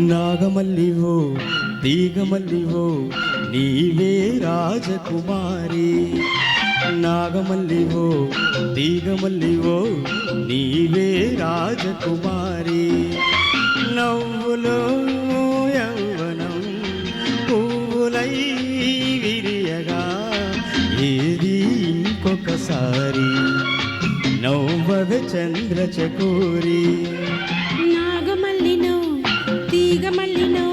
నాగమల్లివో తీగమల్లివో నీవే రాజకుమారి. నాగమల్లివో తీగమల్లివో నీవే రాజకుమారి. నవ్వులో యౌవనం పువ్వులై విరియగా ఏది ఇంకొకసారి. నవ్వవే చంద్రచకోరి. తీగమల్లినో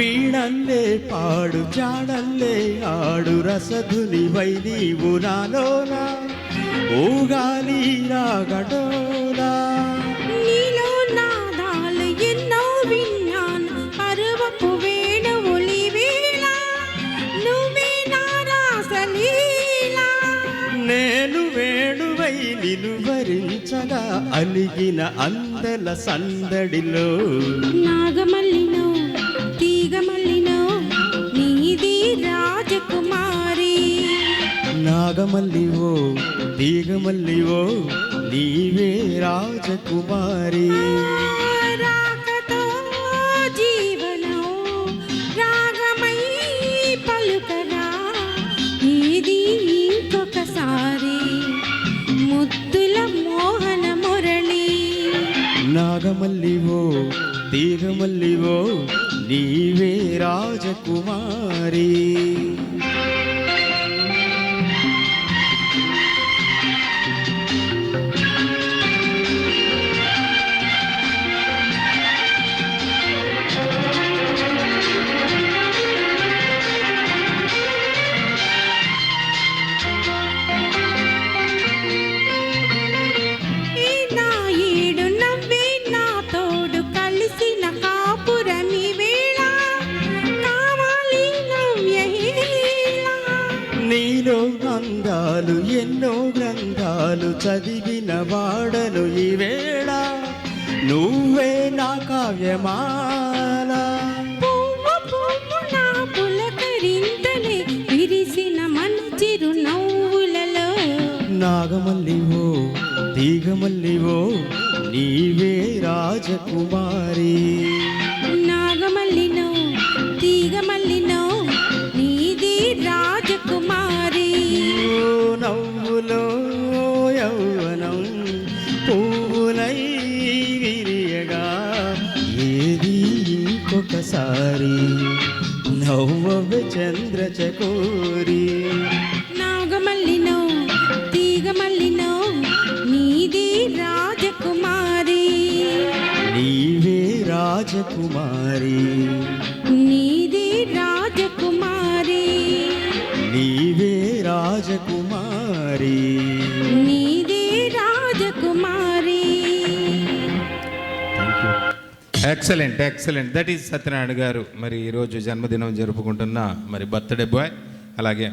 వీణల్లే పాడు జాడల్లే ఆడు రసధుని వై నీవు నాలోనా? ఊగాలి రాగడోలా నేను వేణువై నిలువరించగా అలిగిన అందల సందడిలో? నాగమల్లినో నాగమల్లివో తీగమల్లివో నీవే రాజకుమారి. నాగమల్లివో తీగమల్లివో నీవే రాజకుమారి. గ్రంథాలు చదివిన వాడను ఈవేళ నువ్వే నా కావ్యమాల. నాగమల్లివో తీగమల్లివో నీవే రాజకుమారి. పువ్వులై విరియగా ఏది ఇంకొకసారి? నవ్వవే చంద్రచకోరి. నాగమల్లినో తీగమల్లినో నీది రాజకుమారి. నీవే రాజకుమారి. నీది రాజకుమారి. నీవే రాజకుమారి. Excellent excellent that is Satyanarayana garu. మరి ఈరోజు జన్మదినం జరుపుకుంటున్న మరి బర్త్డే బాయ్ అలాగే